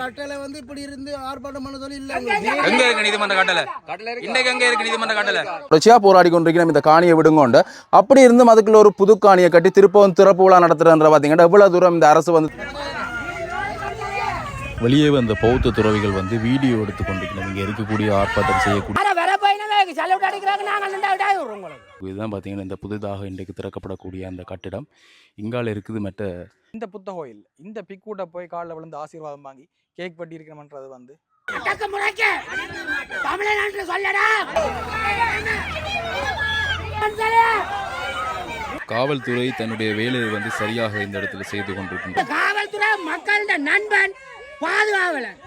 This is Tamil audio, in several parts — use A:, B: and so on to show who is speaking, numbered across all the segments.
A: கட்டளை வந்து இப்படி இருந்து ஆர்ப்பாட்டம் பண்ண சொல்லி இல்ல
B: எங்க இருக்கு நீதிமன்ற கட்டளை? இன்னைக்கு எங்க இருக்கு நீதிமன்ற கட்டளை?
C: தொடர்ச்சியா போராடி கொண்டிருக்கிறோம் இந்த காணியை விடுங்கோண்டு அப்படி இருந்தும் அதுக்குள்ள ஒரு புது காணியை கட்டி திருப்பவும் திறப்பு விழா நடத்துறன்ற பாத்தீங்கன்னா எவ்வளவு தூரம் இந்த அரசு வந்து வெளியே வந்த பௌத்த துறவிகள் வந்து வீடியோ எடுத்து கொண்டிருக்கணும் இங்க இருக்கக்கூடிய ஆர்ப்பாட்டம் செய்யக்கூடிய
D: போயினவே செலவு அடிக்கிறாங்க நாங்க ரெண்டாவது விடுறோம் உங்களுக்கு.
C: இதுதான் பாத்தீங்கன்னா இந்த புதிதாக இன்றைக்கு திறக்கப்படக்கூடிய அந்த கட்டிடம். இங்கால இருக்குது மற்ற
E: இந்த புத்த கோயில் இந்த பிக்கூட்ட போய் காலில் விழுந்து ஆசீர்வாதம் வாங்கி கேக் பட்டி இருக்கணும்ன்றது வந்து
D: தமிழ்நாட்டில் சொல்லடா.
C: காவல்துறை தன்னுடைய வேலையை வந்து சரியாக இந்த இடத்துல செய்து கொண்டிருக்கின்ற
D: காவல்துறை மக்களின் நண்பன் பாதுகாவலன்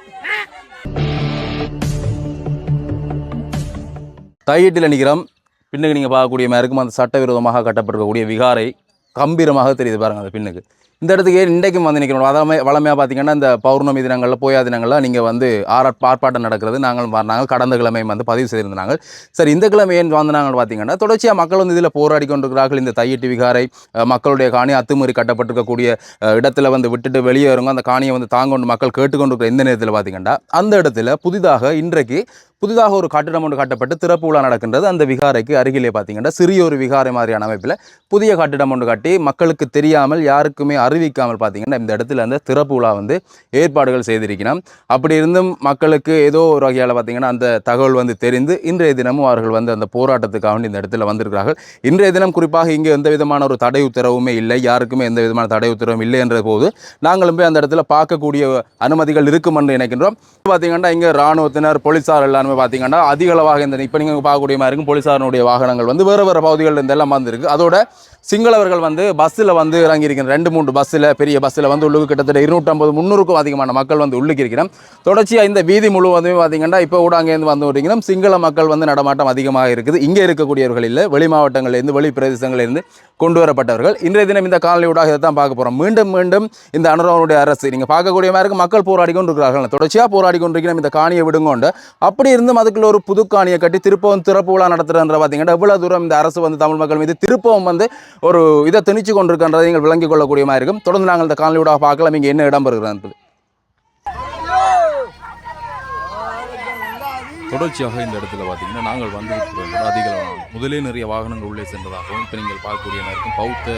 C: தையீட்டில் நிற்கிறோம் பின்னுக்கு நீங்கள் பார்க்கக்கூடிய மாதிரி இருக்கும் அந்த சட்டவிரோதமாக கட்டப்பட்டிருக்கக்கூடிய விகாரை கம்பீரமாக தெரியுது பாருங்கள் அந்த பின்னுக்கு. இந்த இடத்துக்கு ஏன் இன்றைக்கும் வந்து நிற்கிறோம்? வளமை வளமையாக பார்த்தீங்கன்னா இந்த பௌர்ணமி தினங்களில் போயா தினங்களில் நீங்கள் வந்து ஆரா ஆர்ப்பாட்டம் நடக்கிறது. நாங்கள் வ- நாங்கள் கடந்த கிழமை வந்து பதிவு செய்திருந்தாங்க சரி இந்த கிழமை ஏன் வந்து நாங்கள் பார்த்தீங்கன்னா தொடர்ச்சியாக மக்கள் வந்து இதில் போராடி கொண்டிருக்கிறார்கள். இந்த தையீட்டு விகாரை மக்களுடைய காணி அத்துமீறி கட்டப்பட்டிருக்கக்கூடிய இடத்துல வந்து விட்டுட்டு வெளியேறுங்க. அந்த காணியை வந்து தாங்கொண்டு மக்கள் கேட்டுக்கொண்டிருக்கிற இந்த நேரத்தில் பார்த்தீங்கன்னா அந்த இடத்துல புதிதாக இன்றைக்கு புதிதாக ஒரு கட்டிடம் ஒன்று கட்டப்பட்டு திறப்பு விழா நடக்கின்றது. அந்த விகாரைக்கு அருகிலே பார்த்தீங்கன்னா சிறிய ஒரு விகாரை மாதிரியான அமைப்பில் புதிய கட்டிடம் ஒன்று கட்டி மக்களுக்கு தெரியாமல் யாருக்குமே அறிவிக்காமல் பார்த்தீங்கன்னா இந்த இடத்துல அந்த திறப்பு விழா வந்து ஏற்பாடுகள் செய்திருக்கிறோம் அப்படி இருந்தும் மக்களுக்கு ஏதோ ஒரு வகையால் பார்த்தீங்கன்னா அந்த தகவல் வந்து தெரிந்து இன்றைய தினமும் அவர்கள் வந்து அந்த போராட்டத்துக்காக வேண்டி இந்த இடத்துல வந்திருக்கிறார்கள். இன்றைய தினம் குறிப்பாக இங்கே எந்த விதமான ஒரு தடை உத்தரவுமே இல்லை யாருக்குமே எந்த விதமான தடை உத்தரவும் இல்லை என்ற போது நாங்களும் போய் அந்த இடத்துல பார்க்கக்கூடிய அனுமதிகள் இருக்கும் என்று நினைக்கின்றோம். பார்த்தீங்கன்னா இங்கே இராணுவத்தினர் போலீஸார் எல்லாருமே பார்த்தீங்கன்னா அதிக அளவாக இந்த இப்போ நீங்கள் பார்க்கக்கூடிய மாதிரி இருக்கும். போலீஸாரனுடைய வாகனங்கள் வந்து வேறு வேறு பகுதிகளில் இருந்து எல்லாம் வந்திருக்கு. அதோட சிங்களவர்கள் வந்து பஸ்ஸில் வந்து இறங்கியிருக்கிற ரெண்டு மூன்று பஸ்ஸில் பெரிய பஸ்ஸில் வந்து உள்ளுக்கு கிட்டத்தட்ட இருநூற்றம்பது முந்நூறுக்கும் அதிகமான மக்கள் வந்து உள்ளுக்கு இருக்கிறோம் தொடர்ச்சியாக இந்த வீதி முழுவதுமே பார்த்தீங்கன்னா இப்போ கூட அங்கேருந்து வந்து விட்டீங்கன்னா சிங்கள மக்கள் வந்து நடமாட்டம் அதிகமாக இருக்குது. இங்கே இருக்கக்கூடியவர்கள் இல்லை. வெளி மாவட்டங்களிலிருந்து வெளி பிரதேசங்களிலிருந்து கொண்டு வரப்பட்டவர்கள். இன்றைய தினம் இந்த காணொலியூடாக இதை தான் பார்க்க போகிறோம் மீண்டும் மீண்டும் இந்த அனுரவனுடைய அரசு நீங்கள் பார்க்கக்கூடிய மாதிரி மக்கள் போராடி கொண்டிருக்கிறார்கள். தொடர்ச்சியாக போராடி கொண்டிருக்கிறோம். இந்த காணியை விடுங்கொண்டு. அப்படி இருந்தும் அதுக்குள்ள ஒரு புது காணியை கட்டி திருப்பவும் திறப்பு விழா நடத்துறன்ற பார்த்தீங்கன்னா எவ்வளோ தூரம் இந்த அரசு வந்து தமிழ் மக்கள் மீது திருப்பவும் வந்து ஒரு இதை திணிச்சு கொண்டிருக்கின்றதை நீங்கள் விளங்கிக் கொள்ளக்கூடிய மாதிரி இருக்கும். தொடர்ந்து நாங்கள் இந்த காணொலியூடாக பார்க்கலாம். இங்கே என்ன இடம் பெறுகிறது தொடர்ச்சியாக இந்த இடத்துல பார்த்தீங்கன்னா நாங்கள் வந்து அதிக முதலே நிறைய வாகனங்கள் உள்ளே சென்றதாகவும் இப்போ நீங்கள் பார்க்கக்கூடிய நேரத்தில் பௌத்த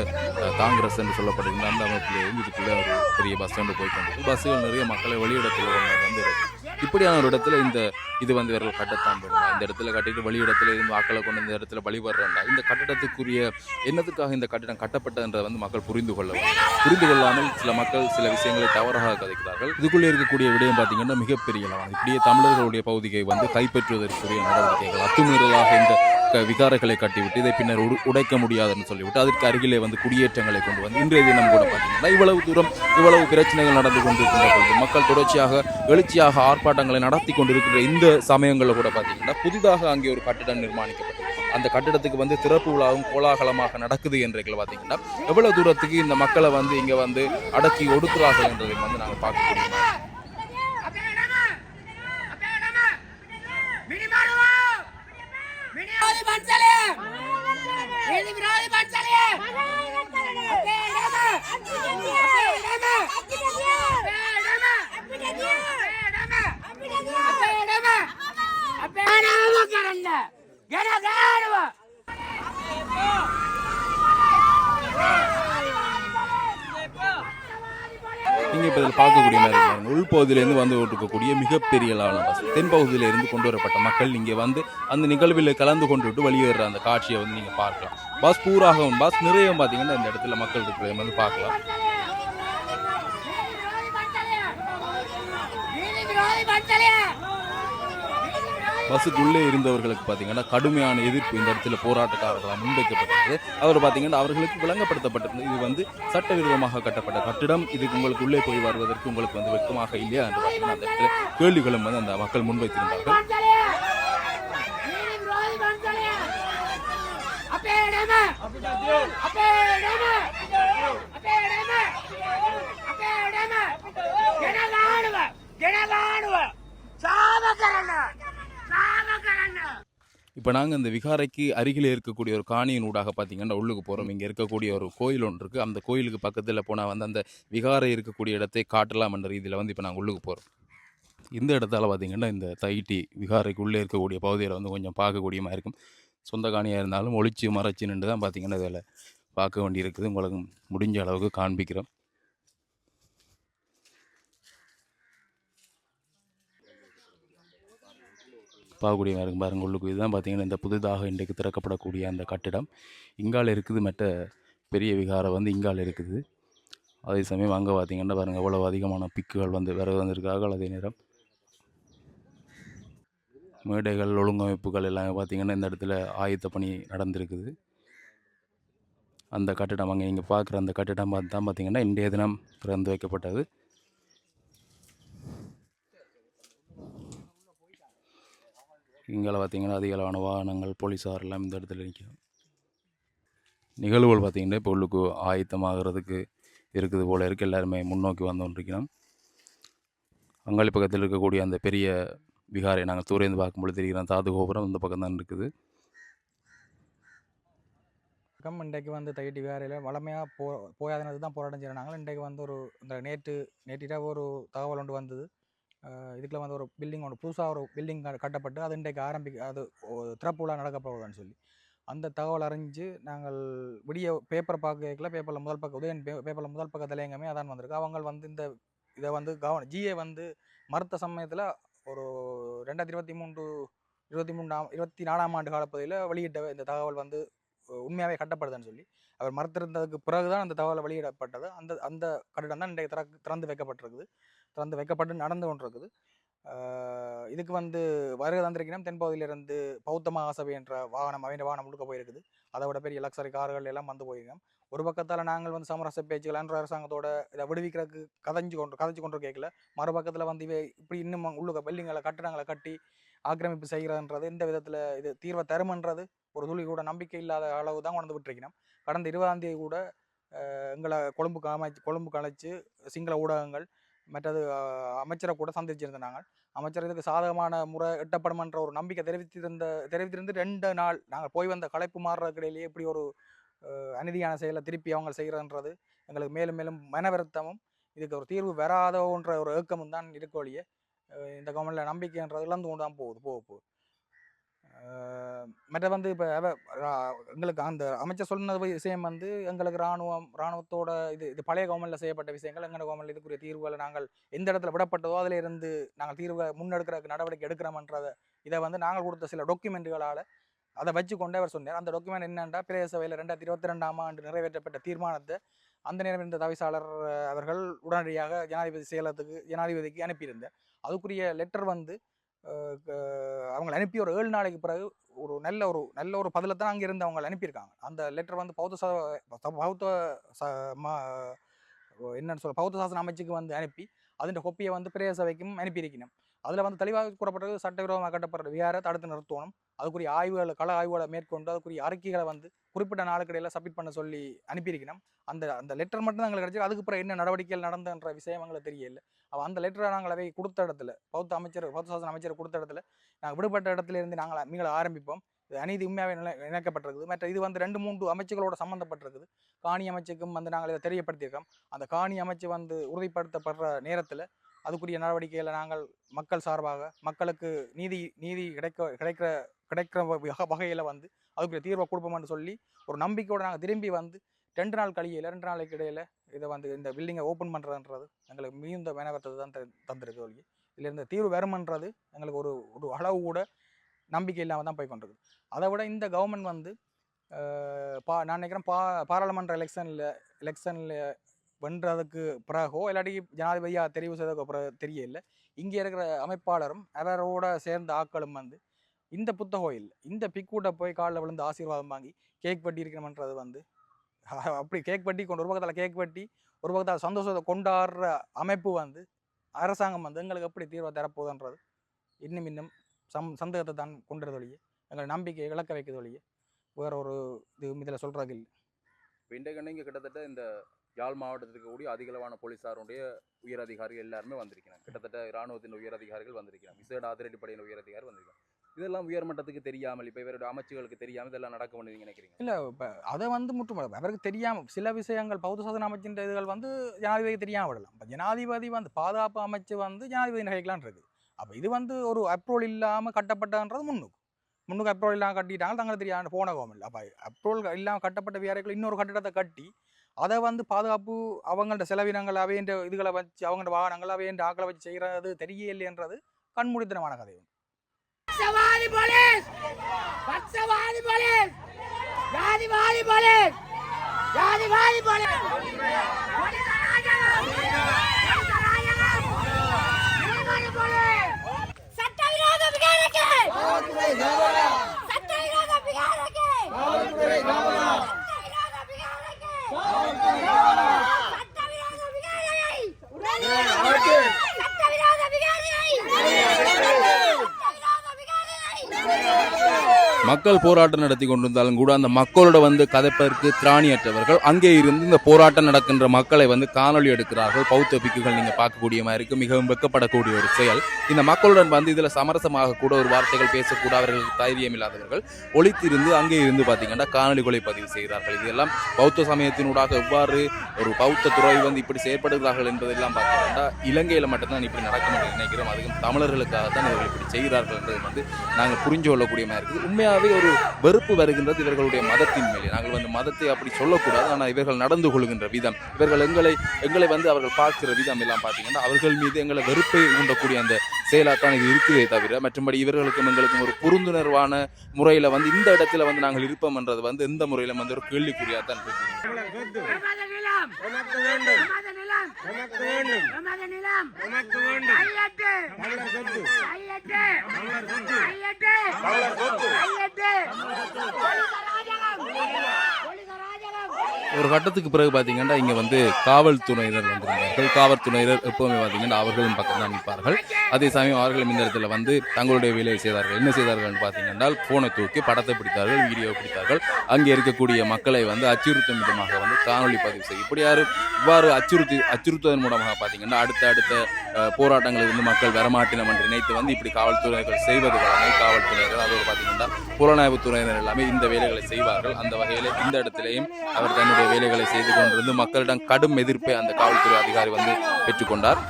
C: காங்கிரஸ் என்று சொல்லப்படுகின்ற அந்த அமைப்பில் இதுக்குள்ளே ஒரு பெரிய பஸ் ஸ்டாண்டு போய் கொண்டு பஸ்ஸுகள் நிறைய மக்களை வெளியிடத்தில் வந்து இப்படியான ஒரு இடத்துல இந்த இது வந்து இவர்கள் கட்டத்தான் இந்த இடத்துல கட்டிட்டு வெளியிடத்துல இருந்து வாக்களை கொண்டு இந்த இடத்துல வழிபடுறா இந்த கட்டடத்துக்குரிய என்னதுக்காக இந்த கட்டிடம் கட்டப்பட்டதுன்றதை வந்து மக்கள் புரிந்து கொள்ள புரிந்து கொள்ளாமல் சில மக்கள் சில விஷயங்களை தவறாக கதைக்கிறார்கள். இதுக்குள்ளே இருக்கக்கூடிய விடயம் பார்த்தீங்கன்னா மிகப்பெரிய இப்படியே தமிழர்களுடைய பகுதியை வந்து கைப்பற்றுவதற்குரிய நடவடிக்கைகள் அத்துமீறலாக இந்த விகாரைகளை கட்டிவிட்டு இதை பின்னர் உடு- உடைக்க முடியாதுன்னு சொல்லிவிட்டு அதற்கு அருகிலே வந்து குடியேற்றங்களை கொண்டு வந்து இன்றைய தினம் கூட பார்த்தீங்கன்னா இவ்வளவு தூரம் இவ்வளவு பிரச்சனைகள் நடந்து கொண்டிருக்கின்ற பொழுது மக்கள் தொடர்ச்சியாக எழுச்சியாக ஆர்ப்பாட்டங்களை நடத்தி கொண்டிருக்கிற இந்த சமயங்களில் கூட பார்த்தீங்கன்னா புதிதாக அங்கே ஒரு கட்டிடம் நிர்மாணிக்கப்பட்டது அந்த கட்டிடத்துக்கு வந்து திறப்பு விழாவும் கோலாகலமாக நடக்குது என்றைகள் பார்த்தீங்கன்னா எவ்வளவு தூரத்துக்கு இந்த மக்களை வந்து இங்கே வந்து அடக்கி ஒடுக்குறார்கள் என்றதை வந்து நாங்கள் பார்க்கக்கூடிய
D: விரோதி பன்சலே இது விரோதி பன்சலே அப்பே இடம அப்பே இடம அப்பே இடம அப்பே இடம அப்பே இடம கரண்ட கர கரவ
C: நீங்கள் இப்போ இதில் பார்க்கக்கூடிய மாதிரி பாருங்க உள்பகுதியிலேருந்து வந்து இருக்கக்கூடிய மிகப்பெரிய அளவான பஸ். தென்பகுதியிலேருந்து கொண்டு வரப்பட்ட மக்கள் நீங்கள் வந்து அந்த நிகழ்வில் கலந்து கொண்டு விட்டு வெளியேற அந்த காட்சியை வந்து நீங்கள் பார்க்கலாம். பஸ் பூராகவும் பஸ் நிறைய பார்த்தீங்கன்னா இந்த இடத்துல மக்கள் இருக்கிறத வந்து பார்க்கலாம்.
D: விரோதி
C: பஸ்ஸுக்குள்ளே இருந்தவர்களுக்கு பார்த்தீங்கன்னா கடுமையான எதிர்ப்பு இந்த இடத்துல போராட்டக்காரர்களால் முன்வைக்கப்பட்டிருந்தது. அவர் பார்த்தீங்கன்னா அவர்களுக்கு விளங்கப்படுத்தப்பட்டிருந்தது. இது வந்து சட்டவிரோதமாக கட்டப்பட்ட கட்டிடம். இதுக்கு உங்களுக்கு உள்ளே போய் வருவதற்கு உங்களுக்கு வந்து வெட்கமாக இல்லையா என்று பார்த்தீங்கன்னா அந்த இடத்துல கேள்விகளும் வந்து அந்த மக்கள் முன்வைத்திருந்தார்கள்.
D: பன்சலே அப்பே இடம அப்பே இடம அப்பே இடம அப்பே இடம ஜனகாணுவ ஜனகாணுவ சாமகரண சாமகரண
C: இப்போ நாங்கள் இந்த விகாரைக்கு அருகிலே இருக்கக்கூடிய ஒரு காணியின் ஊடாக பார்த்தீங்கன்னா உள்ளுக்கு போகிறோம் இங்கே இருக்கக்கூடிய ஒரு கோயில் ஒன்று இருக்குது அந்த கோயிலுக்கு பக்கத்தில் போனால் வந்து அந்த விகாரை இருக்கக்கூடிய இடத்தை காட்டலாம் என்ற ரீதியில் வந்து இப்போ நாங்கள் உள்ளுக்கு போகிறோம் இந்த இடத்தால் பார்த்தீங்கன்னா இந்த தைட்டி விகாரைக்குள்ளே இருக்கக்கூடிய பகுதியில் வந்து கொஞ்சம் பார்க்கக்கூடியமாக இருக்கும். சொந்த காணியாக இருந்தாலும் ஒளிச்சு மறைச்சு நின்று தான் பார்த்தீங்கன்னா இதில் பார்க்க வேண்டியிருக்குது. உங்களுக்கு முடிஞ்ச அளவுக்கு காண்பிக்கிறோம். பார்க்கக்கூடிய மாதிரி இருக்கும் பாருங்க உள்ளுக்கு இதுதான் பார்த்தீங்கன்னா இந்த புதிதாக இன்றைக்கு திறக்கப்படக்கூடிய அந்த கட்டிடம். இங்கால இருக்குது மற்ற பெரிய விகாரம் வந்து இங்கால் இருக்குது. அதே சமயம் அங்கே பார்த்தீங்கன்னா பாருங்கள் எவ்வளவு அதிகமான பிக்குகள் வந்து விறகு வந்திருக்கார்கள் அதே நேரம் மேடைகள் ஒழுங்கமைப்புகள் எல்லாம் பார்த்திங்கன்னா இந்த இடத்துல ஆயத்த பணி நடந்திருக்குது. அந்த கட்டிடம் அங்கே இங்கே பார்க்குற அந்த கட்டிடம் பார்த்து தான் பார்த்தீங்கன்னா இன்றைய தினம் திறந்து வைக்கப்பட்டது. இங்கே பார்த்தீங்கன்னா அதிக அளவான வாகனங்கள் போலீஸார் எல்லாம் இந்த இடத்துல நிற்கும் நிகழ்வுகள் பார்த்திங்கன்னா இப்போ உள்ளுக்கு ஆயத்தமாகிறதுக்கு இருக்குது போல் இருக்குது எல்லாருமே முன்னோக்கி வந்து அங்காளி பக்கத்தில் இருக்கக்கூடிய அந்த பெரிய விகாரை நாங்கள் தூரேந்து பார்க்கும்பொழுது தெரிகிறோம். தாது கோபுரம் இந்த பக்கம் தான் இருக்குது.
E: வணக்கம். இன்றைக்கு வந்து தையட்டி வேறையில் வளமையாக போ போயாதனது தான் போராட்டம் செய்கிறாங்க இன்றைக்கு வந்து ஒரு இந்த நேற்று நேற்றிட்டாக ஒரு தகவல் ஒன்று வந்தது. இதுக்குள்ள வந்து ஒரு பில்டிங் ஒன்று புதுசாக ஒரு பில்டிங் கட்டப்பட்டு அது இன்றைக்கு ஆரம்பிக்க அது ஒரு திறப்பு நடக்க போகுதுன்னு சொல்லி. அந்த தகவல் அறிஞ்சு நாங்கள் விடிய பேப்பர் பார்க்கல பேப்பரில் முதல் பக்கம் உதயன் பே பேப்பரில் முதல் பக்கத்தில் எங்கேயுமே அதான் வந்திருக்கு. அவங்க வந்து இந்த இதை வந்து கவனம் ஜிஏ வந்து மறுத்த சமயத்தில் ஒரு ரெண்டாயிரத்தி இருபத்தி மூன்று இருபத்தி மூணாம் இருபத்தி நாலாம் ஆண்டு காலப்பகுதியில் வெளியிட்ட இந்த தகவல் வந்து உண்மையாகவே கட்டப்படுதுன்னு சொல்லி. அவர் மறுத்திருந்ததுக்கு பிறகு தான் அந்த தகவலை வெளியிடப்பட்டது. அந்த அந்த கட்டிடம் தான் இன்றைக்கு திறக்கு திறந்து வைக்கப்பட்டிருக்குது. திறந்து வைக்கப்பட்டு நடந்து கொண்டிருக்குது. இதுக்கு வந்து வருகை தந்திருக்கணும் தென்பகுதியிலிருந்து பௌத்த மகாசபை என்ற வாகனம் அவன் வாகனம் முழுக்க போயிருக்குது. அதை விட பெரிய லக்ஸரி கார்கள் எல்லாம் வந்து போயிருக்கோம். ஒரு பக்கத்தால் நாங்கள் வந்து சமரச பேச்சுகள் அன்ற அரசாங்கத்தோட இதை விடுவிக்கிறதுக்கு கதைஞ்சு கொண்டு கதைச்சு கொண்டு கேட்கல மறுபக்கத்தில் வந்து இவை இப்படி இன்னும் உள்ளுக்க பில்டிங்களை கட்டிடங்களை கட்டி ஆக்கிரமிப்பு செய்கிறதுன்றது எந்த விதத்தில் இது தீர்வை தருமன்றது ஒரு துளி கூட நம்பிக்கை இல்லாத அளவு தான் கொண்டு விட்டுருக்கணும் கடந்த இருபதாம் தேதி கூட எங்களை கொழும்பு அமைச்சு கொழும்பு கலைச்சு சிங்கள ஊடகங்கள் மற்றது அமைச்சரை கூட சந்திச்சிருந்தாங்க. அமைச்சர் இதுக்கு சாதகமான முறை எட்டப்படுமன்ற ஒரு நம்பிக்கை தெரிவித்திருந்த தெரிவித்திருந்து ரெண்டு நாள் நாங்கள் போய் வந்த களைப்பு மாறுறதுக்கிடையிலேயே இப்படி ஒரு அநீதியான செயலை திருப்பி அவங்க செய்கிறன்றது எங்களுக்கு மேலும் மேலும் மன வருத்தமும் இதுக்கு ஒரு தீர்வு வராதோன்ற ஒரு ஏக்கமும் தான் இருக்கொழியே இந்த கவர்மெண்ட்ல நம்பிக்கைன்றது இழந்து கொண்டு தான் போகுது போக போகுது. மற்ற வந்து இப்போ எங்களுக்கு அந்த அமைச்சர் சொன்ன விஷயம் வந்து எங்களுக்கு இராணுவம் இராணுவத்தோட இது இது பழைய கவர்மெண்ட்ல செய்யப்பட்ட விஷயங்கள் எங்கள் கவர்மெண்ட் இதுக்குரிய தீர்வுகளை நாங்கள் எந்த இடத்துல விடப்பட்டதோ அதில் இருந்து நாங்கள் தீர்வுகளை முன்னெடுக்கிறதுக்கு நடவடிக்கை எடுக்கிறோம்ன்றத இதை வந்து நாங்கள் கொடுத்த சில டாக்குமெண்ட்டுகளால் அதை வச்சு கொண்டே அவர் சொன்னார். அந்த டாக்குமெண்ட் என்னென்னா பிரதேச சபையில் ரெண்டாயிரத்தி இருபத்தி ரெண்டாம் ஆண்டு நிறைவேற்றப்பட்ட தீர்மானத்தை அந்த நேரம் இருந்த தவிசாளர் அவர்கள் உடனடியாக ஜனாதிபதி செயலத்துக்கு ஜனாதிபதிக்கு அனுப்பியிருந்தார். அதுக்குரிய லெட்டர் வந்து அவங்களை அனுப்பி ஒரு ஏழு நாளைக்கு பிறகு ஒரு நல்ல ஒரு நல்ல ஒரு பதிலை தான் அங்கே இருந்து அவங்க அனுப்பியிருக்காங்க. அந்த லெட்டர் வந்து பௌத்த ச பௌத்த ச ம என்னன்னு சொல்ல பௌத்த சாசன அமைச்சுக்கு வந்து அனுப்பி அதன் கொப்பியை வந்து பிரேய சபைக்கும் அனுப்பியிருக்கணும். அதில் வந்து தெளிவாக கூறப்பட்டது சட்டவிரோதமாக கட்டப்படுற விகாரை தடுத்து நிறுத்தணும். அதுக்குரிய ஆய்வுகளை கள ஆய்வுகளை மேற்கொண்டு அதுக்குரிய அறிக்கைகளை வந்து குறிப்பிட்ட நாளுக்கிடையில் சப்மிட் பண்ண சொல்லி அனுப்பியிருக்கணும். அந்த அந்த லெட்டர் மட்டும் தான் எங்களுக்கு கிடைச்சி அதுக்கு பிறகு என்ன நடவடிக்கைகள் நடந்தன்ற விஷயம் எங்களுக்கு தெரியல. அவள் அந்த லெட்டரை நாங்கள் அதை கொடுத்த இடத்துல பௌத்த அமைச்சர் பௌத்த சாசன அமைச்சர் கொடுத்த இடத்துல நாங்கள் விடுபட்ட இடத்துல இருந்து நாங்கள் மீங்களை ஆரம்பிப்போம். அநீதி உண்மையாகவே நிலை இணைக்கப்பட்டிருக்குது மற்ற இது வந்து ரெண்டு மூன்று அமைச்சுகளோட சம்மந்தப்பட்டிருக்குது காணி அமைச்சுக்கும் வந்து நாங்கள் இதை தெரியப்படுத்தியிருக்கோம். அந்த காணி அமைச்சு வந்து உறுதிப்படுத்தப்படுற நேரத்தில் அதுக்குரிய நடவடிக்கைகளை நாங்கள் மக்கள் சார்பாக மக்களுக்கு நீதி நீதி கிடைக்க கிடைக்கிற கிடைக்கிற வகையில் வந்து அதுக்குரிய தீர்வை கொடுப்போம்னு சொல்லி ஒரு நம்பிக்கையோடு நாங்கள் திரும்பி வந்து ரெண்டு நாள் கழியில் ரெண்டு நாளைக்கு இடையில் இதை வந்து இந்த பில்டிங்கை ஓப்பன் பண்ணுறதுன்றது எங்களுக்கு மிகுந்த மேனகத்தை தான் த- தந்திருக்கு ஒழிய. இதில் இருந்த தீர்வு வருமன்றது எங்களுக்கு ஒரு ஒரு அளவு கூட நம்பிக்கை இல்லாமல் தான் போய் கொண்டிருக்கு அதை விட இந்த கவர்மெண்ட் வந்து பா நான் நினைக்கிறேன் பா பாராளுமன்ற எலெக்ஷனில் எலெக்ஷனில் வென்றதுக்கு பிறகோ இல்லாட்டி ஜனாதிபதியாக தெரிவு செய்ததுக்கு பிறகு தெரியல இங்கே இருக்கிற அமைப்பாளரும் அவரோட சேர்ந்த ஆட்களும் வந்து இந்த புத்தகம் இல்லை இந்த பிக்கூட்ட போய் காலில் விழுந்து ஆசீர்வாதம் வாங்கி கேக் வட்டி இருக்கணுமன்றது வந்து அப்படி கேக் வட்டி கொண்டு ஒரு பக்கத்தில் கேக் வட்டி ஒரு பக்கத்தில் சந்தோஷத்தை கொண்டாடுற அமைப்பு வந்து அரசாங்கம் வந்து எங்களுக்கு எப்படி தீர்வை தரப்போகுதுன்றது இன்னும் இன்னும் சம் சந்தேகத்தை தான் கொண்டுறது ஒழிய எங்களை நம்பிக்கை இழக்க வைக்கிறது ஒழிய வேற ஒரு இது இதில் சொல்கிறதுக்கு இல்லை.
C: இப்போ இன்றைக்கு இங்கே கிட்டத்தட்ட இந்த யாழ் மாவட்டத்தில் இருக்கக்கூடிய அதிகளவான போலீஸாருடைய உயர் அதிகாரிகள் எல்லாருமே வந்திருக்கிறாங்க. கிட்டத்தட்ட இராணுவத்தின் உயர் அதிகாரிகள் வந்திருக்கிறாங்க. விசேட அதிரடிப்படையின் உயர் அதிகாரி வந்திருக்காங்க இதெல்லாம் உயர்மட்டத்துக்கு தெரியாமல் இப்போ இவருடைய அமைச்சுகளுக்கு தெரியாமல் இதெல்லாம் நடக்க நீங்க நினைக்கிறீங்க?
E: இல்லை இப்போ அதை வந்து முற்றும் அவருக்கு தெரியாமல் சில விஷயங்கள் பௌத்த சாசன அமைச்சின் இதுகள் வந்து ஜனாதிபதி தெரியாமல் விடலாம். இப்போ ஜனாதிபதி வந்து பாதுகாப்பு அமைச்சு வந்து ஜனாதிபதி நகைக்கலான் இருக்கு. அப்போ இது வந்து ஒரு அப்ரூவல் இல்லாமல் கட்டப்பட்டன்றது முன்னுக்கு. முன்னுக்கு அப்ரூவல் இல்லாமல் கட்டிட்டாங்க தங்களுக்கு தெரியாது போன கோமல் அப்போ அப்ரூவல் இல்லாமல் கட்டப்பட்ட வியாரைக்குள்ள இன்னொரு கட்டிடத்தை கட்டி அதை வந்து பாதுகாப்பு அவங்கள்ட்ட செலவினங்கள் அவைன்ற இதுகளை வச்சு அவங்களோட வாகனங்கள் அவைன்ற ஆக்களை வச்சு செய்கிறது தெரிய இல்லைன்றது கண்மூடித்தனமான கதை
D: பக்சவாதி போலீஸ் பக்சவாதி போலீஸ் ஜாதிவாதி போலீஸ் ஜாதிவாதி போலீஸ் போலீஸ் அராஜகம். போலீஸ் அராஜகம். ஜாதிவாதி போலீஸ். சட்டவிரோத விகாரைக்கு. சட்டவிரோத விகாரை. சட்டவிரோத விகாரை. சட்டவிரோத விகாரை.
C: மக்கள் போராட்டம் நடத்தி கொண்டிருந்தாலும் கூட அந்த மக்களோட வந்து கதைப்பதற்கு திராணியற்றவர்கள் அங்கே இருந்து இந்த போராட்டம் நடக்கின்ற மக்களை வந்து காணொளி எடுக்கிறார்கள். பௌத்த பிக்குகள் நீங்க பார்க்கக்கூடிய மாதிரி இருக்கு மிகவும் வெக்கப்படக்கூடிய ஒரு செயல். இந்த மக்களுடன் வந்து இதுல சமரசமாக கூட ஒரு வார்த்தைகள் பேசக்கூட அவர்களுக்கு தைரியம் இல்லாதவர்கள் ஒழித்திருந்து அங்கே இருந்து பாத்தீங்கன்னா காணொளிகளை பதிவு செய்கிறார்கள். இதெல்லாம் பௌத்த சமயத்தினூடாக எவ்வாறு ஒரு பௌத்த துறை வந்து இப்படி செயற்படுகிறார்கள் என்பதெல்லாம் பார்த்தீங்கன்னா இலங்கையில மட்டும்தான் இப்படி நடக்கும் என்று நினைக்கிறோம். அதுவும் தமிழர்களுக்காக தான் இவர்கள் இப்படி செய்கிறார்கள் என்பதை வந்து நாங்கள் புரிஞ்சு கொள்ளக்கூடிய மாதிரி இருக்குது. உண்மையாகவே ஒரு வெறுப்பு வருகின்றது இவர்களுடைய மதத்தின் மேலே. நாங்கள் வந்து மதத்தை அப்படி சொல்லக்கூடாது ஆனால் இவர்கள் நடந்து கொள்கின்ற விதம். இவர்கள் எங்களை எங்களை வந்து அவர்கள் பார்க்கிற விதம் எல்லாம் பார்த்தீங்கன்னா அவர்கள் மீது எங்களை வெறுப்பை உண்டக்கூடிய அந்த செயலாத்தான் இது இருக்குதே தவிர மற்றபடி இவர்களுக்கும் எங்களுக்கும் ஒரு புரிந்துணர்வான முறையில் வந்து இந்த இடத்துல வந்து நாங்கள் இருப்போம்ன்றது வந்து எந்த முறையில் வந்து ஒரு கேள்விக்குறியாக தான் இருக்குது.
D: Hey!
C: ஒரு கட்டத்துக்கு பிறகு பார்த்தீங்கன்னா இங்கே வந்து காவல்துறையினர் வந்திருந்தார்கள். காவல்துறையினர் எப்பவுமே பார்த்தீங்கன்னா அவர்களும் பக்கம் தான் நிற்பார்கள். அதே சமயம் அவர்களும் இந்த இடத்துல வந்து தங்களுடைய வேலையை செய்தார்கள். என்ன செய்தார்கள் பார்த்தீங்கன்னா போனை தூக்கி படத்தை பிடித்தார்கள் வீடியோ பிடித்தார்கள். அங்கே இருக்கக்கூடிய மக்களை வந்து அச்சுறுத்தும் விதமாக வந்து காணொலி பதிவு செய்யும். இப்படி யாரும் இவ்வாறு அச்சுறுத்தி அச்சுறுத்துவதன் மூலமாக பார்த்தீங்கன்னா அடுத்த அடுத்த அஹ், போராட்டங்களில் இருந்து மக்கள் வரமாட்டினம் என்று நினைத்து வந்து இப்படி காவல்துறையினர்கள் செய்வது வழமை. காவல்துறையினர் அதோடு பார்த்தீங்கன்னா புலனாய்வு துறையினர் எல்லாமே இந்த வேலைகளை செய்வார்கள். அந்த வகையில் இந்த இடத்துலையும் அவர் தன்னுடைய வேலைகளை செய்து கொண்டிருந்து மக்களிடம் கடும் எதிர்ப்பை அந்த காவல்துறை அதிகாரி வந்து பெற்றுக்கொண்டார்.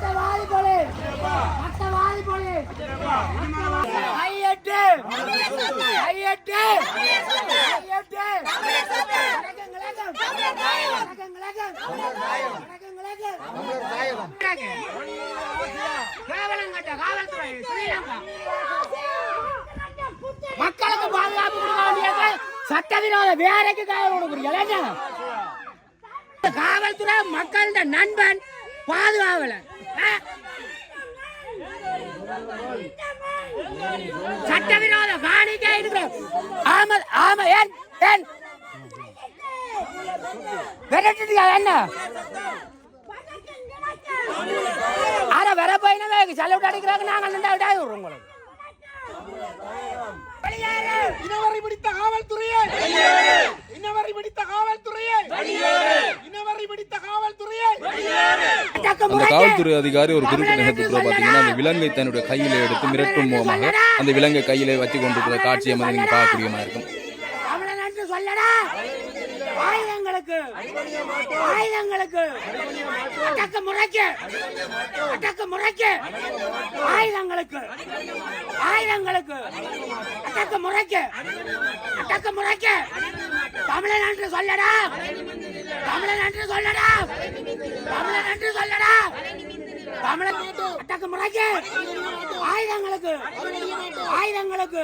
D: மக்களுக்கு பாதுகாப்பு கொடுக்க வேண்டியது சட்டவிரோத வேலைக்கு காவல் கொடுக்குறீங்க காவல்துறை மக்களோட நண்பன் பாதுகாவலர்? சட்டவிரோத காணிக்கை இருக்கிற ஆமா ஆமா ஏன் ஏன்? விரட்டிட்டியா என்ன? ஆனா வர போயினவே செலவு அடிக்கிறாங்க நாங்கள் நின்றா விடாது உங்களுக்கு.
A: இனவரை பிடித்த காவல்துறையே இனவரை பிடித்த காவல்துறையே இனவரை பிடித்த காவல்துறையே
C: அந்த காவல்துறை அதிகாரி ஒரு குறிப்பிட்ட நேரத்துக்குள்ள பார்த்தீங்கன்னா அந்த விலங்கை தன்னுடைய கையில எடுத்து மிரட்டும் மூலமாக அந்த விலங்கை கையில வச்சு கொண்டிருக்கிற காட்சியை வந்து நீங்க பார்க்கக்கூடிய மாதிரி இருக்கும்.
D: ஆயுதங்களுக்கு ஆயுதங்களுக்கு அடக்க முறைக்கு அடக்க முறைக்கு ஆயுதங்களுக்கு ஆயுதங்களுக்கு அடக்க முறைக்கு அடக்க முறைக்கு என்று சொல்லடா! தமிழன் என்று சொல்லடா. தமிழன் என்று சொல்லடா. தமிழன் அடக்க முறைக்கு. ஆயுதங்களுக்கு. ஆயுதங்களுக்கு.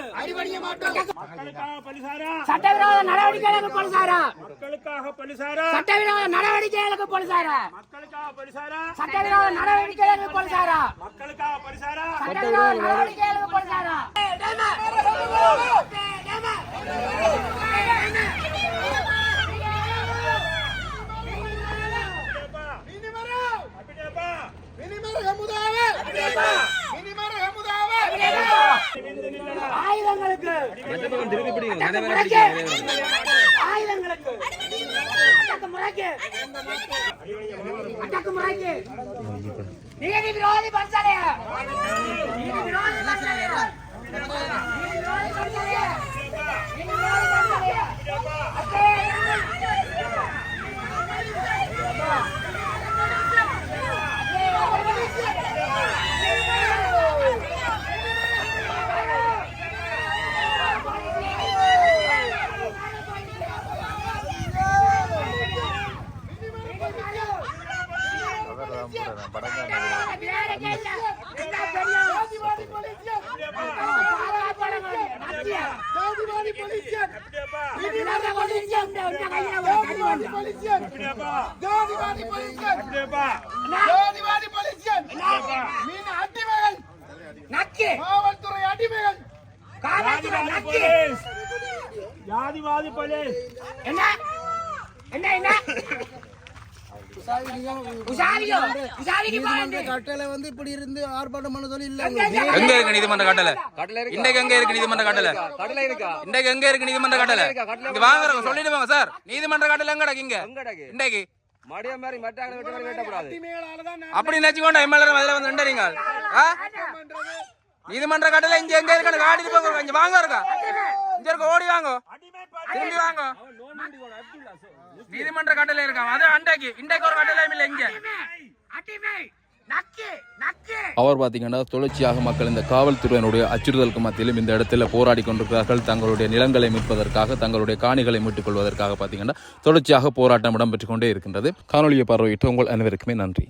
D: சட்டவிரோத நடவடிக்கைகளுக்கு போலீசாரா?
A: மக்களுக்காக பலிசாரா?
D: சட்டவிரோத நடவடிக்கைகளுக்கு போலீசாரா?
A: மக்களுக்காக பலிசாரா?
D: சட்டவிரோத நடவடிக்கைகளுக்கு போலீசாரா?
A: மக்களுக்காக பலிசாரா?
D: சட்டவிரோத நடவடிக்கைகளுக்கு போலீசாரா? ஆயுதங்களுக்கு அடக்க முறைக்கு ஆயுதங்களுக்கு அடக்க முறைக்கு அடக்க முறைக்கு நீதி விரோதி பரிசலையா? நீதி விரோதி பரிசலையா? நீதி விரோதி பரிசலையா?
A: காவல்துறை அடிமைகள். போலீஸ். ஜாதிவாதி போலீஸ்.
D: என்ன? என்ன என்ன? உஷாரியோ உஷாரிக்கு பாருங்க
F: கட்டளை வந்து இப்படி இருந்து ஆர்ப்பாட்டம் பண்ண சொல்லி இல்ல.
B: எங்க இருக்கு? நீதிமன்ற கட்டளை? இன்றைக்கு எங்க இருக்கு நீதிமன்ற கட்டளை?
G: கடலை இருக்கா?
B: இன்றைக்கு எங்க இருக்கு நீதிமன்ற கட்டளை இங்க வாங்குறவங்க சொல்லிட்டு வாங்க சார். நீதிமன்ற கட்டளை எங்க இங்க?
G: எங்கடக்கு
B: இன்றைக்கு.
G: மடிய மாதிரி மட்டாங்க வெட்ட மாதிரி வெட்டக்கூடாது.
B: அப்படி நினைச்சுக்கோண்டா எம்எல்ஏ அதில் வந்து நின்றீங்க. ஆ? நீதிமன்ற கட்டளை இங்க எங்க இருக்கு? காடி போங்க. இங்க வாங்க இருக்கா இங்க இருக்க ஓடி வாங்க. திரும்பி வாங்க. நீதிமன்ற கட்டளை இருக்கா அது அண்டைக்கு இன்றைக்கு ஒரு கட்டளையும் இல்லை இங்க.
C: அவர் பார்த்தீங்கன்னா தொடர்ச்சியாக மக்கள் இந்த காவல்துறையினுடைய அச்சுறுத்தலுக்கு மத்தியிலும் இந்த இடத்துல போராடி கொண்டிருக்கிறார்கள். தங்களுடைய நிலங்களை மீட்பதற்காக தங்களுடைய காணிகளை மீட்டுக் கொள்வதற்காக பார்த்தீங்கன்னா தொடர்ச்சியாக போராட்டம் இடம்பெற்றுக் கொண்டே இருக்கின்றது. காணொலியை பார்வையிட்டு உங்கள் அனைவருக்குமே நன்றி.